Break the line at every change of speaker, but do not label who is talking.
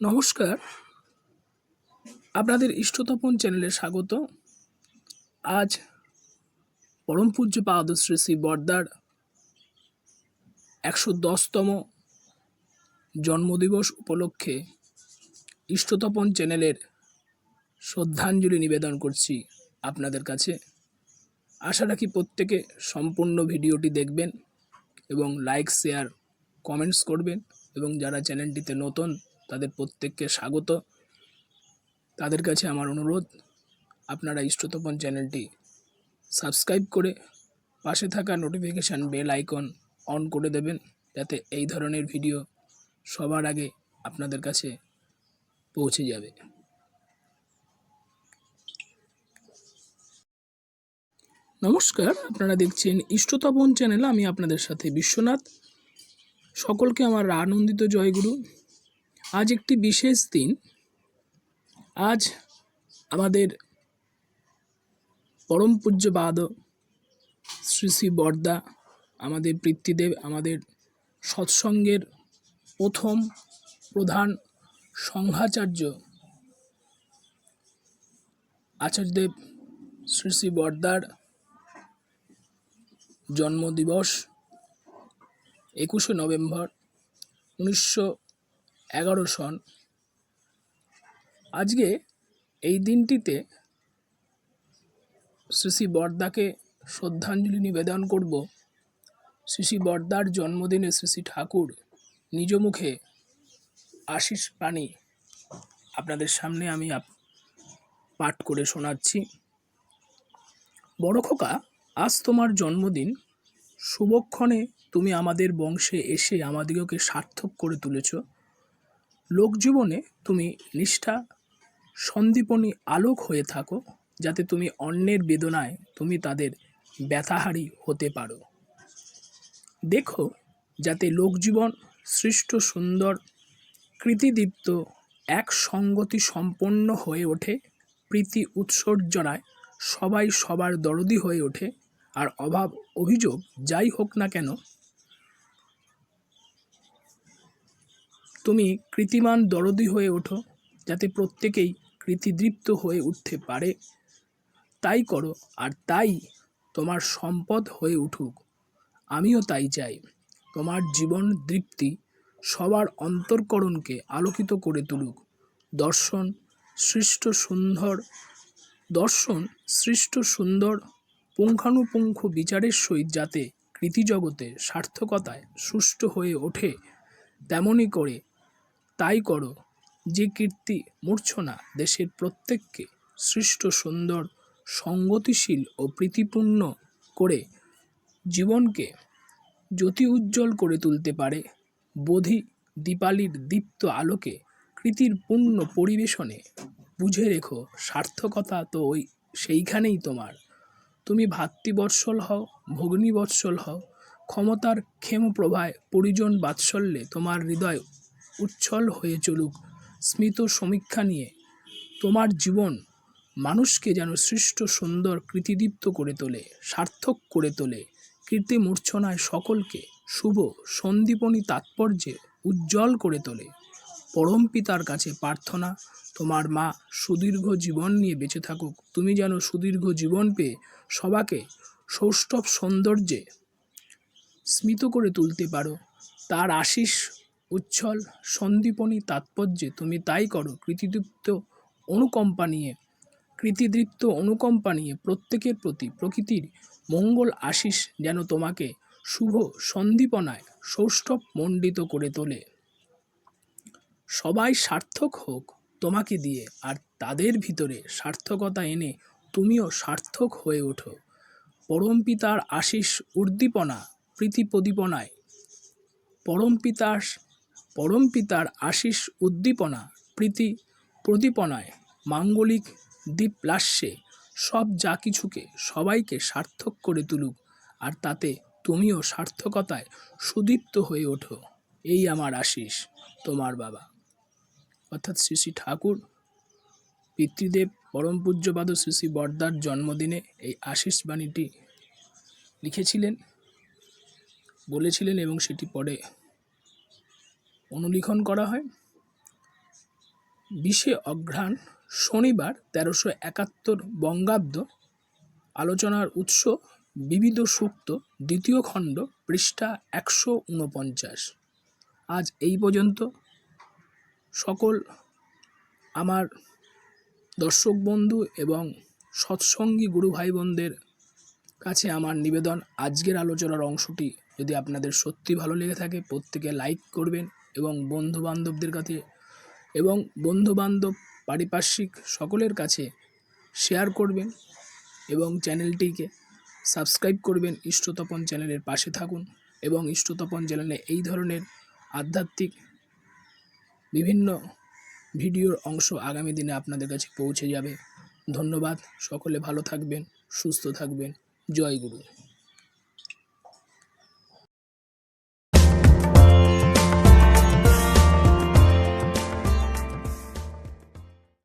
নমস্কার। আপনাদের ইষ্টতপন চ্যানেলে স্বাগত। আজ পরম পূজ্য পাদশ্রী শ্রী বর্দার একশো দশতম জন্মদিবস উপলক্ষে ইষ্টতপন চ্যানেলের শ্রদ্ধাঞ্জলি নিবেদন করছি আপনাদের কাছে। আশা রাখি প্রত্যেকে সম্পূর্ণ ভিডিওটি দেখবেন এবং লাইক, শেয়ার, কমেন্টস করবেন এবং যারা চ্যানেলটিতে নতুন প্রত্যেককে স্বাগত। তাদের কাছে আমার অনুরোধ, আপনারা ইষ্টতপন চ্যানেলটি সাবস্ক্রাইব করে পাশে থাকা নোটিফিকেশান বেল আইকন অন করে দেবেন, যাতে এই ধরনের ভিডিও সবার আগে আপনাদের কাছে পৌঁছে যাবে। নমস্কার, আপনারা দেখছেন ইষ্টতপন চ্যানেল। আমি আপনাদের সাথে বিশ্বনাথ। সকলকে আমার আনন্দিত জয়গুরু। আজ একটি বিশেষ দিন। আজ আমাদের পরম পূজ্যবাদ শ্রী শ্রী বর্দা, আমাদের পিতৃদেব, আমাদের সৎসঙ্গের প্রথম প্রধান সংঘাচার্য আচার্যদেব শ্রী শ্রী বর্দার জন্মদিবস একুশে নভেম্বর উনিশশো এগারো সন আজকে এই দিনটিতে শ্রী শ্রী বর্দাকে শ্রদ্ধাঞ্জলি নিবেদন করব। শ্রী শ্রী বর্দার জন্মদিনে শ্রী শ্রী ঠাকুর নিজ মুখে আশিস বাণী আপনাদের সামনে আমি পাঠ করে শোনাচ্ছি। বড় খোকা, আজ তোমার জন্মদিন। শুভক্ষণে তুমি আমাদের বংশে এসে আমাদিগকে সার্থক করে তুলেছ। লোকজীবনে তুমি নিষ্ঠা, সন্দীপনী আলোক হয়ে থাকো, যাতে তুমি অন্যের বেদনায় তুমি তাদের ব্যথাহারী হতে পারো। দেখো যাতে লোকজীবন সৃষ্ট সুন্দর, কৃতিদীপ্ত, এক সঙ্গতি সম্পন্ন হয়ে ওঠে, প্রীতি উৎসর্জনায় সবাই সবার দরদি হয়ে ওঠে, আর অভাব অভিযোগ যাই হোক না কেন তুমি কৃতিমান দরদি হয়ে ওঠো, যাতে প্রত্যেকেই কৃতিদৃপ্ত হয়ে উঠতে পারে। তাই করো, আর তাই তোমার সম্পদ হয়ে উঠুক। আমিও তাই চাই। তোমার জীবন দৃপ্তি সবার অন্তর্করণকে আলোকিত করে তুলুক। দর্শন সৃষ্ট সুন্দর, দর্শন সৃষ্ট সুন্দর পুঙ্খানুপুঙ্খ বিচারের সহিত যাতে কৃতিজগতে সার্থকতায় সুষ্ঠু হয়ে ওঠে তেমনই করে তাই করো। যে কীর্তি মূর্ছনা দেশের প্রত্যেককে সৃষ্ট সুন্দর, সঙ্গতিশীল ও প্রীতিপূর্ণ করে জীবনকে জ্যোতি উজ্জ্বল করে তুলতে পারে। বোধি দীপালির দীপ্ত আলোকে কৃতির পূর্ণ পরিবেশনে বুঝে রেখো, সার্থকতা তো ওই সেইখানেই তোমার। তুমি ভাতৃবৎসল হও, ভগ্নীবৎসল হও, ক্ষমতার ক্ষেমপ্রভায় পরিজন বাৎসল্যে তোমার হৃদয় উচ্ছল হয়ে চলুক স্মিত সমীক্ষা নিয়ে। তোমার জীবন মানুষকে যেন সৃষ্ট সুন্দর কৃতিদীপ্ত করে তোলে, সার্থক করে তোলে। কীর্তি মূর্ছনায় সকলকে শুভ সন্দীপনী তাৎপর্যে উজ্জ্বল করে তোলে। পরম পিতার কাছে প্রার্থনা, তোমার মা সুদীর্ঘ জীবন নিয়ে বেঁচে থাকুক। তুমি যেন সুদীর্ঘ জীবন পেয়ে সবাকে সৌষ্ঠব সৌন্দর্যে স্মিত করে তুলতে পারো। তার আশিস উচ্ছল সন্দীপনী তাৎপর্যে তুমি তাই করো। কৃতিদীপ্ত অনুকম্পা নিয়ে কৃতিদৃপ্ত অনুকম্পা নিয়ে প্রত্যেকের প্রতি প্রকৃতির মঙ্গল আশিস যেন তোমাকে শুভ সন্দীপনায় সৌষ্ঠব মণ্ডিত করে তোলে। সবাই সার্থক হোক তোমাকে দিয়ে, আর তাদের ভিতরে সার্থকতা এনে তুমিও সার্থক হয়ে ওঠো। পরম পিতার আশিস উদ্দীপনা প্রীতি প্রদীপনায় পরম পিতার আশিস উদ্দীপনা, প্রীতি প্রদীপনায় মাঙ্গলিক দীপলাস্যে সব যা কিছুকে সবাইকে সার্থক করে তুলুক, আর তাতে তুমিও সার্থকতায় সুদীপ্ত হয়ে ওঠো। এই আমার আশিস, তোমার বাবা। অর্থাৎ শ্রী শ্রী ঠাকুর, পিতৃদেব পরম পূজ্যপাদ শ্রী শ্রী বর্দার জন্মদিনে এই আশিস বাণীটি লিখেছিলেন, বলেছিলেন এবং সেটি পরে অনুলিখন করা হয়। বিশে অঘ্রাণ শনিবার তেরোশো একাত্তর বঙ্গাব্দ আলোচনার উৎস বিবিধ সূক্ত দ্বিতীয় খণ্ড পৃষ্ঠা একশো উনপঞ্চাশ। আজ এই পর্যন্ত। সকল আমার দর্শক বন্ধু এবং সৎসঙ্গী গুরু ভাই বোনদের কাছে আমার নিবেদন। আজকের আলোচনার অংশটি যদি আপনাদের সত্যি ভালো লেগে থাকে, প্রত্যেকে লাইক করবেন এবং বন্ধু বান্ধবদের কাছে এবং বন্ধু বান্ধব পারিপার্শ্বিক সকলের কাছে শেয়ার করবেন এবং চ্যানেলটিকে সাবস্ক্রাইব করবেন ইষ্টতপন চ্যানেলের পাশে থাকুন এবং ইষ্টতপন চ্যানেলে এই ধরনের আধ্যাত্মিক বিভিন্ন ভিডিওর অংশ আগামী দিনে আপনাদের কাছে পৌঁছে যাবে। ধন্যবাদ, সকলে ভালো থাকবেন, সুস্থ থাকবেন। জয় গুরু।